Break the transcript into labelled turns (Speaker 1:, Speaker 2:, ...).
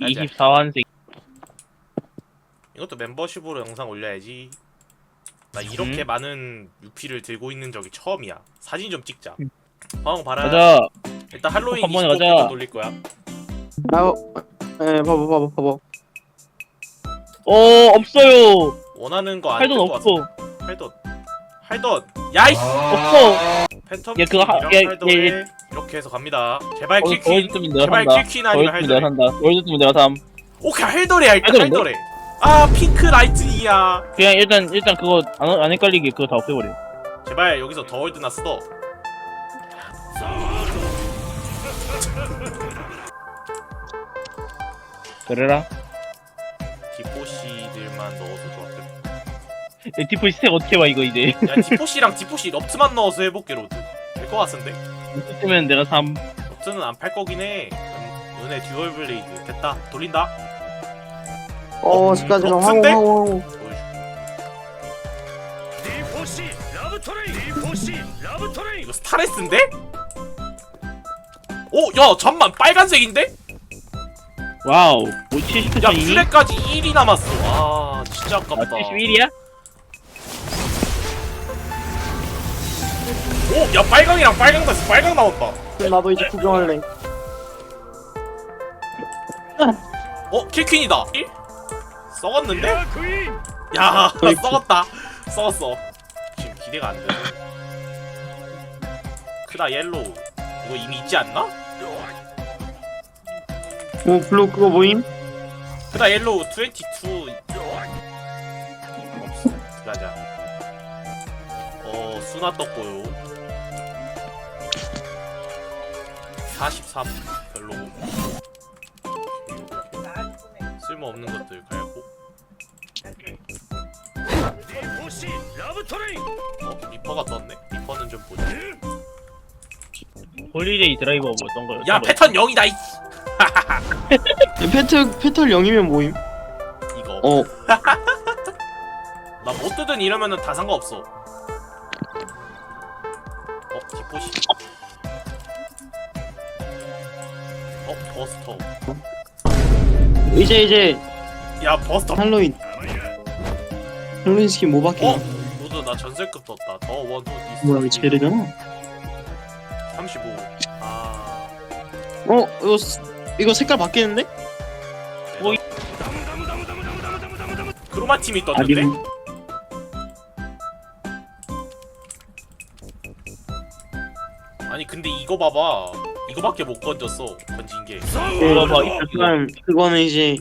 Speaker 1: 가자.
Speaker 2: 24환생
Speaker 1: 이것도 멤버십으로 영상 올려야지. 나 이렇게
Speaker 2: 음.
Speaker 1: 많은 UP를 들고 있는 적이 처음이야. 사진 좀 찍자.
Speaker 2: 음.
Speaker 1: 화영 봐라.
Speaker 2: 가자
Speaker 1: 일단 할로윈
Speaker 2: 한 번에
Speaker 1: 25분
Speaker 2: 가자.
Speaker 1: 돌릴 거야.
Speaker 3: 아, 에, 봐봐, 봐봐, 봐봐.
Speaker 2: 어 없어요
Speaker 1: 원하는 거안
Speaker 2: 할돈 없어
Speaker 1: 같아. 할돈. 할돈. 야이씨.
Speaker 2: 없어
Speaker 1: 팬텀
Speaker 2: 얘 그거 하-
Speaker 1: 이랑
Speaker 2: 얘-
Speaker 1: 할돈에
Speaker 2: 얘-
Speaker 1: 이렇게 해서 갑니다. 제발
Speaker 2: 어,
Speaker 1: 킬퀸.
Speaker 2: 더해줬으면 내가
Speaker 1: 제발
Speaker 2: 산다
Speaker 1: 킬퀸 아니면
Speaker 2: 더해줬으면 내가
Speaker 1: 할돈.
Speaker 2: 산다 더해줬으면 내가 삼
Speaker 1: 오케이 할까
Speaker 2: 할돌인데?
Speaker 1: 할돌에. 아 핑크 라이트니야.
Speaker 2: 그냥 일단 일단 그거 안, 안 헷갈리게 그거 다 없애버려
Speaker 1: 제발 여기서 더 월드나 쓰더.
Speaker 2: 그래라
Speaker 1: 디포시들만 넣어서 좋았 을.
Speaker 2: 디포 스택 어떻게 봐 이거 이제
Speaker 1: 야 디포시랑 디포시 럽트만 넣어서 해볼게 로드. 될 것 같은데.
Speaker 2: 쓰면 내가 삼
Speaker 1: 럽트는 안 팔 거긴 해. 음, 은혜 듀얼 블레이드 됐다. 돌린다.
Speaker 3: 어.
Speaker 1: 보여줄게.
Speaker 4: 디포시 라브토레이 디포시 라브토레이
Speaker 1: 이거 스타레스인데? 오, 야, 잠만, 빨간색인데?
Speaker 2: 와우 뭐 70%이
Speaker 1: 야, 퓨레까지 1이 남았어. 아, 진짜
Speaker 2: 아
Speaker 1: 아깝다.
Speaker 2: 71이야?
Speaker 1: 오, 야 빨강이랑 빨강 다 빨강 나왔다.
Speaker 3: 나도 이제 구경할래.
Speaker 1: 어, 킬퀸이다. 썩었는데?
Speaker 4: 야,
Speaker 1: 썩었다. 썩었어. 지금 기대가 안 돼. 크다 옐로우. 이거 이미 있지 않나?
Speaker 3: 오 블루 그거 뭐임?
Speaker 1: 크다 옐로우 22. 가자 수나 떴고요. 43 별로 쓸모없는 것들 갈고. 어? 리퍼가 떴네? 리퍼는 좀 보자.
Speaker 2: 홀리데이 드라이버 뭐 어떤 거요?
Speaker 1: 야 패턴 0이다 이!
Speaker 3: 네, 패턴 패턴 0이면 뭐임?
Speaker 1: 이거.
Speaker 3: 어
Speaker 1: 나 못 뜯은 이러면은 다 상관없어. 디포시. 어 버스터.
Speaker 3: 이제 이제.
Speaker 1: 야 버스터.
Speaker 3: 할로윈. 할로윈 스킨 뭐 바뀌어?
Speaker 1: 어? 로드 나 전세급 떴다. 더원호 디스.
Speaker 3: 뭐야 이 제르잖아.
Speaker 1: 35아.
Speaker 3: 어? 이거 이거 색깔 바뀌는데?
Speaker 1: 크로마 팀이 아, 떴는데? 아, 이거 봐봐. 이거밖에 못 건졌어. 건진 게.
Speaker 2: 이거 봐, 이
Speaker 3: 그거는 이제,